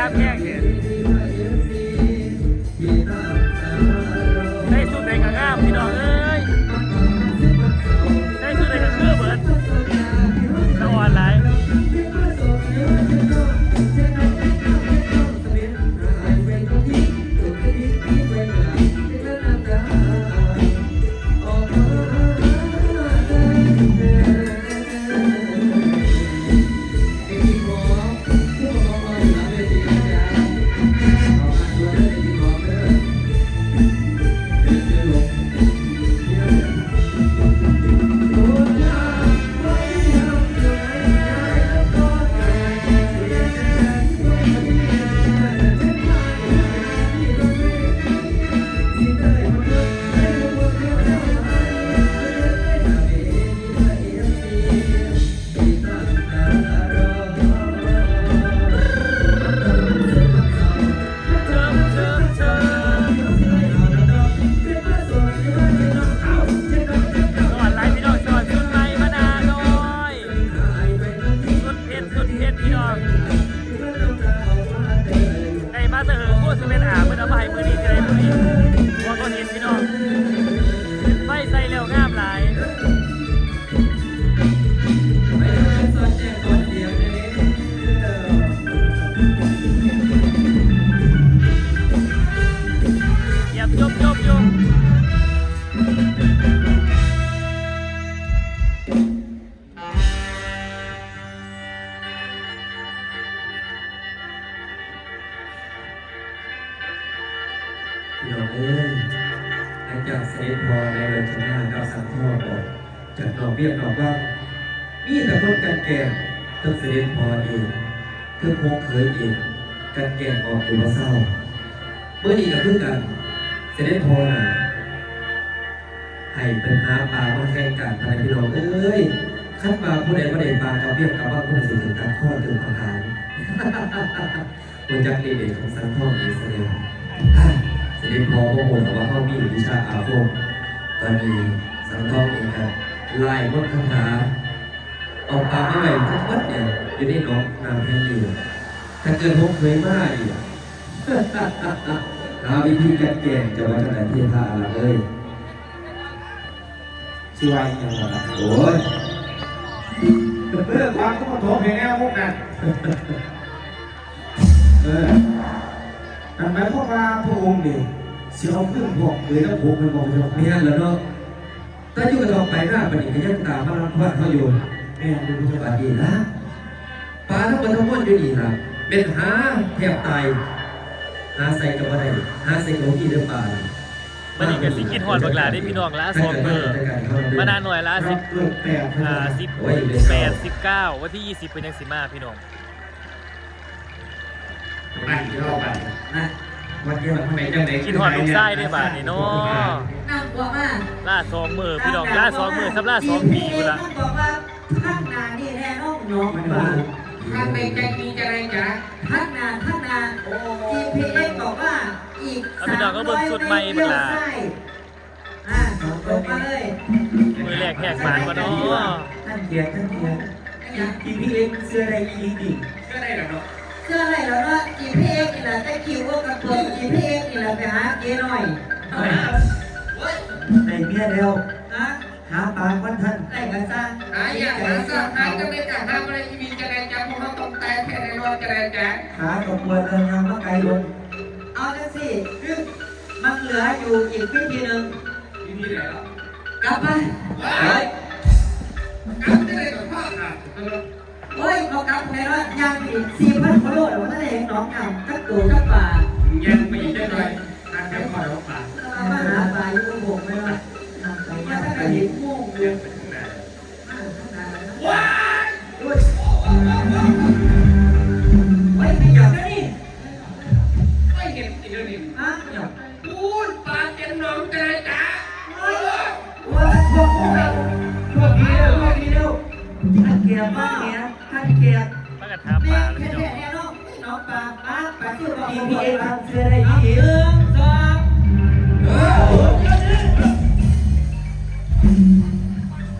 น้ำแห้งเนี่ย จากหนองเบี้ยหนองว่ามีแต่คนกันแกล้งทั้งเสด็จพอเองทั้งพงเคยเองกันแกล้งออกอยู่ว่าเศร้าเมื่อนี้ก็คือกันเสด็จพอน่ะให้เป็นหาปลามาแข่งกันอะไรพี่น้องเอ้ยขั้นปลาผู้ใดผู้ใดปลากับเบี้ยกับว่าผู้ใดสิถึงการข้อถึงประหารคนจักรีเด็กของสังทองอิสราเอลเสด็จพอพระโมแต่ว่าเขามีวิชาอาคมตอนนี้สังทองเองครับ ไล่มดคาถาเอาปลามาไว้ทั้งหมดเนี่ยอยู่ในหนองน้ำแห่งนี้ถ้าเกิดพบเคยมาอีกหาวิธีการแกงจะว่าจะไหนเทียท่าอะไรเลยชื่อว่าอีกอย่างไรโอ้ยเรื่องความก็มาโถมเพลงแนวมุกนั่นเออนั่นหมายความว่าพระองค์นี่เสียเอาขึ้นพวกเลยแล้วผมเป็นบอกจะมีนั่นแล้วเนาะ ถ้าอยู่กับเราไปหน้าปฏิกิยังตามมาลังพัดเขาอยู่แม่ดูผู้ชสมวัสดีนะปลาทั้งหมดทั้งมวลอยู่นี่นะเป็นหาแทบตายหาใส่กับอะไรหาใส่กับที่เดิมปลามันนี่ก็สิคิดฮอดบักหลาได้พี่น้องละสองเบอร์มานานหน่อยละสิรับบเลิกแปดอ่าสิบแปดสิบเก้าวันที่ยี่สิบเป็นยังสิมาพี่น้องไปเดี๋ยวเราไปนะ วันนี้มันไม่จังไหนคิดฮอดลูกไส้ได้บาทนี่เนาะนั่งบอกว่าล่าสองมือพี่น้องล่าสองมือสับล่าสองปีกูละนั่งบอกว่าพักนานี่แน่น้องน้องมันว่าดูพักในใจมีจะอะไรจ๊ะพักนาพักนา GPS บอกว่าอีกเอาพี่น้องก็เบิ่งสุดใหม่บักหลาอ่าตรงมาเลยมือแรกแหกปากมาเนาะท่านเกียรติท่านเกียรติทีพีเอ็กเสื้ออะไรอีกดิเสื้ออะไรเหรอเนาะ เชื่ออะไรแล้วเนาะ GPS นี่แหละแต่คิวว่ากับตัว GPS นี่แหละไปหาเจ๊หน่อยในเมียแล้วนะหาปลาวันท่านได้กันซะหาอย่างหาสร้างหาจะไม่กล้าหาอะไรที่มีจะแรงจังพวกเขาต้องตายแค่ในรอจะแรงจังขาตกบวนเดินทางมาไกลลงเอาจังสิมันเหลืออยู่อีกวิธีหนึ่งที่นี่แหละกลับไปเฮ้ยกันจะได้กับพ่อค่ะ โอ้ยเขากลับไปแล้วยังอีกสี่พันกิโลแต่ว่าท่านเองน้องเอากักตัวกักป่ายังไม่ได้เลยการแค่ขอเราป่าเรามาหาป่าอยู่ กียร์บ้านเนี้ยท่านเกียร์มากันถามแม่ปลาเลยแค่พี่น้องแค่น้องน้องปลาปลาปลาชื่อว่าทีพีพีเอเอ็กครับเสื้ออะไรหอีกนึ่งสอง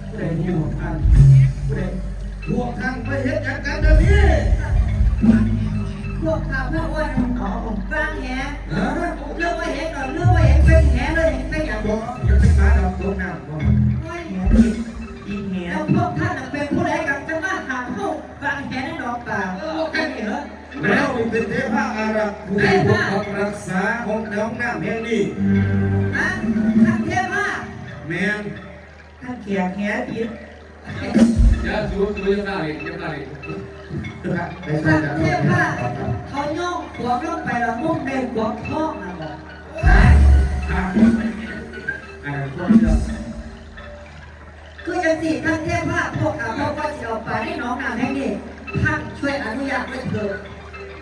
ผู้ใดผู้ของท่านผู้ใดพวกท่านไปเฮ็ดจัดการเดี๋ยวนี้พวกข่าวพวกอ้วนอ๋อผมฟังแหเรื่องว่าเห็นก่อนเรื่องว่าเห็นเป็นแหเลยเป็นอย่างบอกอย่าไปขาดอกตกน้ำบอกไม่แหนอีกอีกแหนแล้วพวกท่านเป็นผู้ใด เป็นเทพอารักษ์ผู้ที่ปกปักรักษาของน้องน้ำแห่งนี้นะท่านเทพว่าแม่นท่านเขียแหผิดอย่าสู้สู้ยังได้ยังได้ไปใส่ท่านกันเทแล้วพว่าเขาย่องหัวย่องไปแล้วมุ่งในหัวท้องนะบอกอ่าพวกเรื่องคือจังสี่ท่านเทพว่าพวกข้าพวกว่าจะเอาไปให้น้องนางแห่งนี้ท่านช่วยอนุญาตด้วยเถิด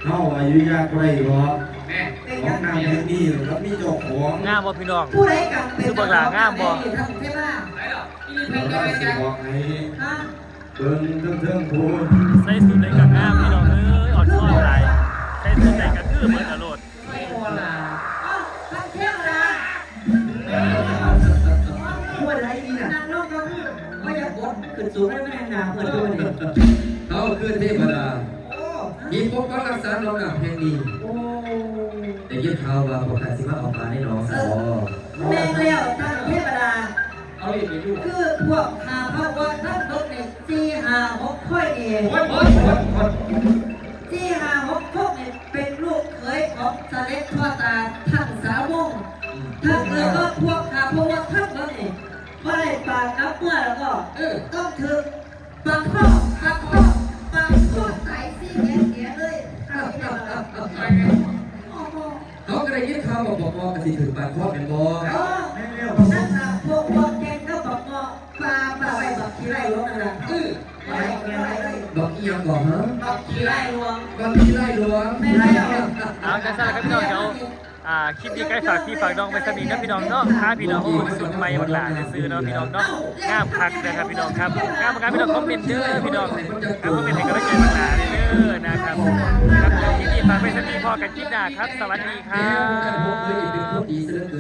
เข้าอายุยากไรหรอแม่เป็นขอยังงน้ำแห่งนี้แล้วมีเจ้าของงามบ่พี่น้องผู้ใดกับเป็นคือบักหลางามบ่ท่านเทพว่าไหนหรอที่นี่เราเป็นจะได้แรงจังสิบอกให้ฮะเบิ่งเทิงเทิงพูนใส่สุดในกับงาม รักษาน้องน้ำแห่งนี้โอ้ได้ยินข่าวว่าพวกข้าสิมาเอาปลาในหนองสอแม่งแล้วท่านเทพดา เอาอีกไปดูคือพวกหาพระว่าท่านรถในสี่หาหกค่อยเองโอ้ยโอ้ยโอ้ยโอ้ยสี่หาหกพวกเนี่ยเป็นลูกเขยของสเล็กพ่อตาท่านสาวงถ้าเกิดว่าพวกหาพระว่าท่านรถเนี่ยพพอได้ปากกับเมื่อแล้วก็เออต้องถึงบางข้อปักข้อ เขาก็ได้ยินข่าวบอกบอกบอกกันสิถึงปากครอบเป็นบอก บอกเออไปแกงไรเลยบอกอีหยังก่อนฮะบอกที่ไรลวงบอกพี่ไล่หลวงไม่ไรหรอก เอาจังซั่นครับพี่น้องเดี๋ยวอ่าคลิปนี้ใกล้ฝากพี่ฝากน้องไปสนิทนะพี่น้องเนาะถ้าพี่น้องคนสุดไม่หมดหลานจะซื้อเนาะพี่น้องเนาะงามคักนะครับพี่น้องครับงามงามพี่น้องคอมเมนต์เด้อพี่น้องครับคอมเมนต์ให้กำลังใจมดหลานเด้อนะครับครับ ฝากไปสนิทพอกันคลิปหน้าครับ สวัสดีครับ